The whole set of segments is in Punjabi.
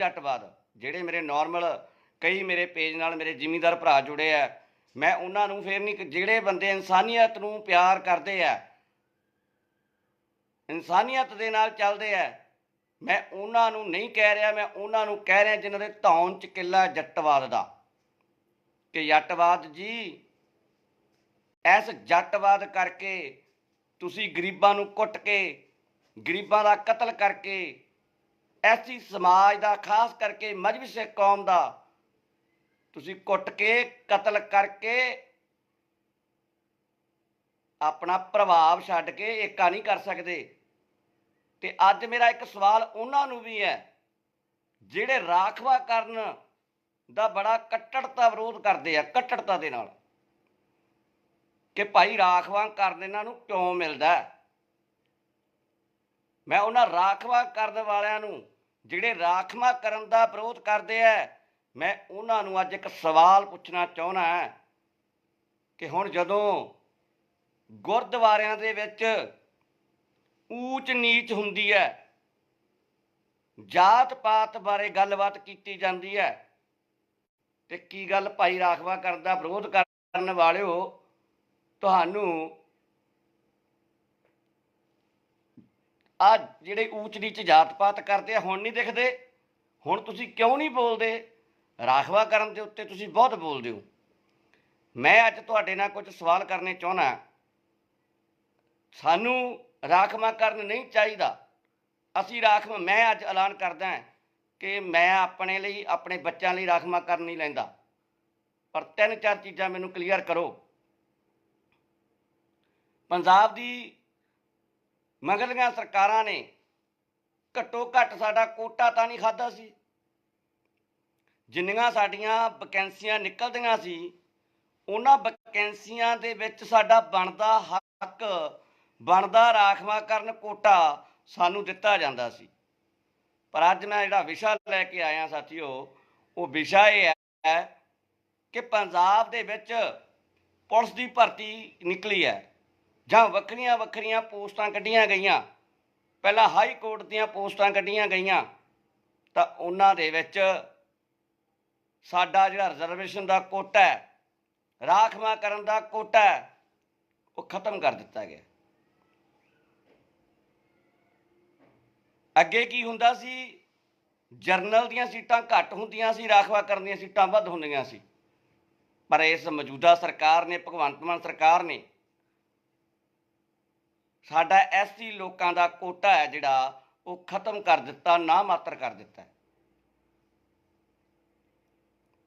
ਜੱਟਵਾਦ ਜਿਹੜੇ ਮੇਰੇ ਨਾਰਮਲ ਕਈ ਮੇਰੇ ਪੇਜ ਨਾਲ ਮੇਰੇ ਜ਼ਿਮੀਂਦਾਰ ਭਰਾ ਜੁੜੇ ਆ, ਮੈਂ ਉਹਨਾਂ ਨੂੰ ਫੇਰ ਨਹੀਂ ਜਿਹੜੇ ਬੰਦੇ ਇਨਸਾਨੀਅਤ ਨੂੰ ਪਿਆਰ ਕਰਦੇ ਆ, ਇਨਸਾਨੀਅਤ ਦੇ ਨਾਲ ਚੱਲਦੇ ਆ, ਮੈਂ ਉਹਨਾਂ ਨੂੰ ਨਹੀਂ ਕਹਿ ਰਿਹਾ, ਮੈਂ ਉਹਨਾਂ ਨੂੰ ਕਹਿ ਰਿਹਾ ਜਿਨ੍ਹਾਂ ਦੇ ਧੌਣ ਚ ਕਿੱਲਾ ਜੱਟਵਾਦ ਦਾ, ਕਿ ਜੱਟਵਾਦ ਜੀ, ਇਸ ਜੱਟਵਾਦ ਕਰਕੇ ਤੁਸੀਂ ਗਰੀਬਾਂ ਨੂੰ ਕੁੱਟ ਕੇ, ਗਰੀਬਾਂ ਦਾ ਕਤਲ ਕਰਕੇ ਐਸੀ ਸਮਾਜ ਦਾ, ਖਾਸ ਕਰਕੇ ਮਜਬੀ ਸਿੱਖ ਕੌਮ ਦਾ, ਤੁਸੀਂ ਕੁੱਟ ਕੇ, ਕਤਲ ਕਰਕੇ, ਆਪਣਾ ਪ੍ਰਭਾਵ ਛੱਡ ਕੇ ਏਕਾ ਨਹੀਂ ਕਰ ਸਕਦੇ ਤੇ ਅੱਜ ਮੇਰਾ ਇੱਕ ਸਵਾਲ ਉਹਨਾਂ ਨੂੰ ਵੀ ਹੈ, ਜਿਹੜੇ ਰਾਖਵਾ ਕਰਨ ਦਾ ਬੜਾ ਕੱਟੜਤਾ ਵਿਰੋਧ ਕਰਦੇ ਆ, ਕੱਟੜਤਾ ਦੇ ਨਾਲ, ਕਿ ਭਾਈ ਰਾਖਵਾ ਕਰਨ ਇਹਨਾਂ ਨੂੰ ਕਿਉਂ ਮਿਲਦਾ ਹੈ? ਮੈਂ ਉਹਨਾਂ ਰਾਖਵਾ ਕਰਨ ਵਾਲਿਆਂ ਨੂੰ, ਜਿਹੜੇ ਰਾਖਵਾ ਕਰਨ ਦਾ ਵਿਰੋਧ ਕਰਦੇ ਆ ਮੈਂ ਉਹਨਾਂ ਨੂੰ ਅੱਜ ਇੱਕ ਸਵਾਲ ਪੁੱਛਣਾ ਚਾਹੁੰਦਾ ਹਾਂ ਕਿ ਹੁਣ ਜਦੋਂ ਗੁਰਦੁਆਰਿਆਂ ਦੇ ਵਿੱਚ ਊਚ ਨੀਚ ਹੁੰਦੀ ਹੈ ਜਾਤ ਪਾਤ ਬਾਰੇ ਗੱਲਬਾਤ ਕੀਤੀ ਜਾਂਦੀ ਹੈ ਤੇ ਕੀ ਗੱਲ ਭਾਈ ਰਾਖਵਾ ਕਰਨ ਦਾ ਵਿਰੋਧ ਕਰਨ ਵਾਲਿਓ, ਤੁਹਾਨੂੰ ਆ ਜਿਹੜੇ ਊਚ ਨੀਚ ਜਾਤ ਪਾਤ ਕਰਦੇ ਆ, ਹੁਣ ਨਹੀਂ ਦਿਖਦੇ। ਹੁਣ ਤੁਸੀਂ ਕਿਉਂ ਨਹੀਂ ਬੋਲਦੇ? ਰਾਖਵਾ ਕਰਨ ਦੇ ਉੱਤੇ ਤੁਸੀਂ ਬਹੁਤ ਬੋਲਦੇ ਹੋ। ਮੈਂ ਅੱਜ ਤੁਹਾਡੇ ਨਾਲ ਕੁਝ ਸਵਾਲ ਕਰਨੇ ਚਾਹੁੰਦਾ ਸਾਨੂੰ ਰਾਖਵਾ ਕਰਨ ਨਹੀਂ ਚਾਹੀਦਾ। ਅਸੀਂ ਰਾਖਵਾ, ਮੈਂ ਅੱਜ ਐਲਾਨ ਕਰਦਾ ਕਿ ਮੈਂ ਆਪਣੇ ਲਈ, ਆਪਣੇ ਬੱਚਿਆਂ ਲਈ ਰਾਖਵਾ ਕਰਨ ਨਹੀਂ ਲੈਂਦਾ। ਪਰ ਤਿੰਨ ਚਾਰ ਚੀਜ਼ਾਂ ਮੈਨੂੰ ਕਲੀਅਰ ਕਰੋ। ਪੰਜਾਬ ਦੀ ਮਗਰਲੀਆਂ ਸਰਕਾਰਾਂ ਨੇ ਘੱਟੋ ਘੱਟ ਸਾਡਾ ਕੋਟਾ ਤਾਂ ਨਹੀਂ ਖਾਦਾ ਸੀ। ਜਿੰਨੀਆਂ ਸਾਡੀਆਂ ਵੈਕੈਂਸੀਆਂ ਨਿਕਲਦੀਆਂ ਸੀ, ਉਹਨਾਂ ਵੈਕੈਂਸੀਆਂ ਦੇ ਵਿੱਚ ਸਾਡਾ ਬਣਦਾ ਹੱਕ, ਬਣਦਾ ਰਾਖਵਾ ਕਰਨ ਕੋਟਾ ਸਾਨੂੰ ਦਿੱਤਾ ਜਾਂਦਾ ਸੀ। ਪਰ ਅੱਜ ਮੈਂ ਜਿਹੜਾ ਵਿਸ਼ਾ ਲੈ ਕੇ ਆਇਆ ਸਾਥੀਓ, ਉਹ ਵਿਸ਼ਾ ਇਹ ਹੈ ਕਿ ਪੰਜਾਬ ਦੇ ਵਿੱਚ ਪੁਲਿਸ ਦੀ ਭਰਤੀ ਨਿਕਲੀ ਹੈ। ਜਾਂ ਵੱਖਰੀਆਂ ਵੱਖਰੀਆਂ ਪੋਸਟਾਂ ਕੱਢੀਆਂ ਗਈਆਂ। ਪਹਿਲਾਂ ਹਾਈ ਕੋਰਟ ਦੀਆਂ ਪੋਸਟਾਂ ਕੱਢੀਆਂ ਗਈਆਂ। ਤਾਂ ਉਹਨਾਂ ਦੇ ਵਿੱਚ ਸਾਡਾ ਜਿਹੜਾ ਰਿਜ਼ਰਵੇਸ਼ਨ ਦਾ ਕੋਟਾ ਹੈ, ਰਾਖਵਾ ਕਰਨ ਦਾ ਕੋਟਾ ਹੈ, ਉਹ ਖਤਮ ਕਰ ਦਿੱਤਾ ਗਿਆ। ਅੱਗੇ ਕੀ ਹੁੰਦਾ ਸੀ? ਜਰਨਲ ਦੀਆਂ ਸੀਟਾਂ ਘੱਟ ਹੁੰਦੀਆਂ ਸੀ, ਰਾਖਵਾ ਕਰਨ ਦੀਆਂ ਸੀਟਾਂ ਵੱਧ ਹੁੰਦੀਆਂ ਸੀ। ਪਰ ਇਸ ਮੌਜੂਦਾ ਸਰਕਾਰ ਨੇ, ਭਗਵੰਤ ਮਾਨ ਸਰਕਾਰ ਨੇ ਸਾਡਾ ਐਸਸੀ ਲੋਕਾਂ ਦਾ ਕੋਟਾ ਹੈ ਜਿਹੜਾ ਉਹ ਖਤਮ ਕਰ ਦਿੱਤਾ, ਨਾ ਮਾਤਰ ਕਰ ਦਿੱਤਾ।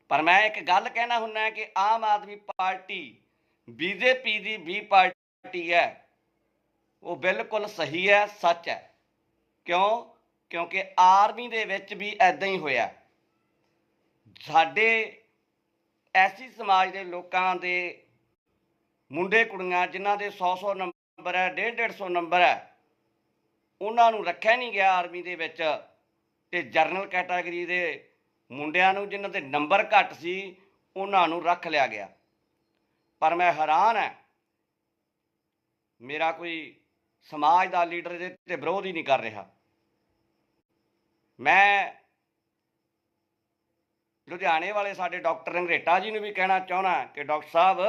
ਪਰ ਮੈਂ ਇੱਕ ਗੱਲ ਕਹਿਣਾ ਹੁੰਨਾ ਕਿ ਆਮ ਆਦਮੀ ਪਾਰਟੀ ਬੀਜੇਪੀ ਦੀ ਵੀ ਪਾਰਟੀ ਹੈ, ਉਹ ਬਿਲਕੁਲ ਸਹੀ ਹੈ, ਸੱਚ ਹੈ। ਕਿਉਂ? ਕਿਉਂਕਿ ਆਰਮੀ ਦੇ ਵਿੱਚ ਵੀ ਐਦਾਂ ਹੀ ਹੋਇਆ। ਸਾਡੇ ਐਸੀ ਸਮਾਜ ਦੇ ਲੋਕਾਂ ਦੇ ਮੁੰਡੇ ਕੁੜੀਆਂ ਜਿਨ੍ਹਾਂ ਦੇ 100-100 ਨੰਬਰ ਹੈ 150-150 ਨੰਬਰ ਹੈ। ਉਹਨਾਂ ਨੂੰ ਰੱਖਿਆ ਨਹੀਂ ਗਿਆ ਆਰਮੀ ਦੇ ਵਿੱਚ ਤੇ ਜਰਨਲ ਕੈਟਾਗਰੀ ਦੇ ਮੁੰਡਿਆਂ ਨੂੰ ਜਿਨ੍ਹਾਂ ਦੇ ਨੰਬਰ ਘੱਟ ਸੀ, ਉਹਨਾਂ ਨੂੰ ਰੱਖ ਲਿਆ ਗਿਆ। ਪਰ ਮੈਂ ਹੈਰਾਨ ਹਾਂ, ਮੇਰਾ ਕੋਈ ਸਮਾਜ ਦਾ ਲੀਡਰ ਇਹਦੇ ਤੇ ਵਿਰੋਧ ਹੀ ਨਹੀਂ ਕਰ ਰਿਹਾ। ਮੈਂ ਲੁਧਿਆਣੇ ਵਾਲੇ ਸਾਡੇ ਡਾਕਟਰ ਰੰਗਰੇਟਾ ਜੀ ਨੂੰ ਵੀ ਕਹਿਣਾ ਚਾਹੁੰਦਾ ਕਿ ਡਾਕਟਰ ਸਾਹਿਬ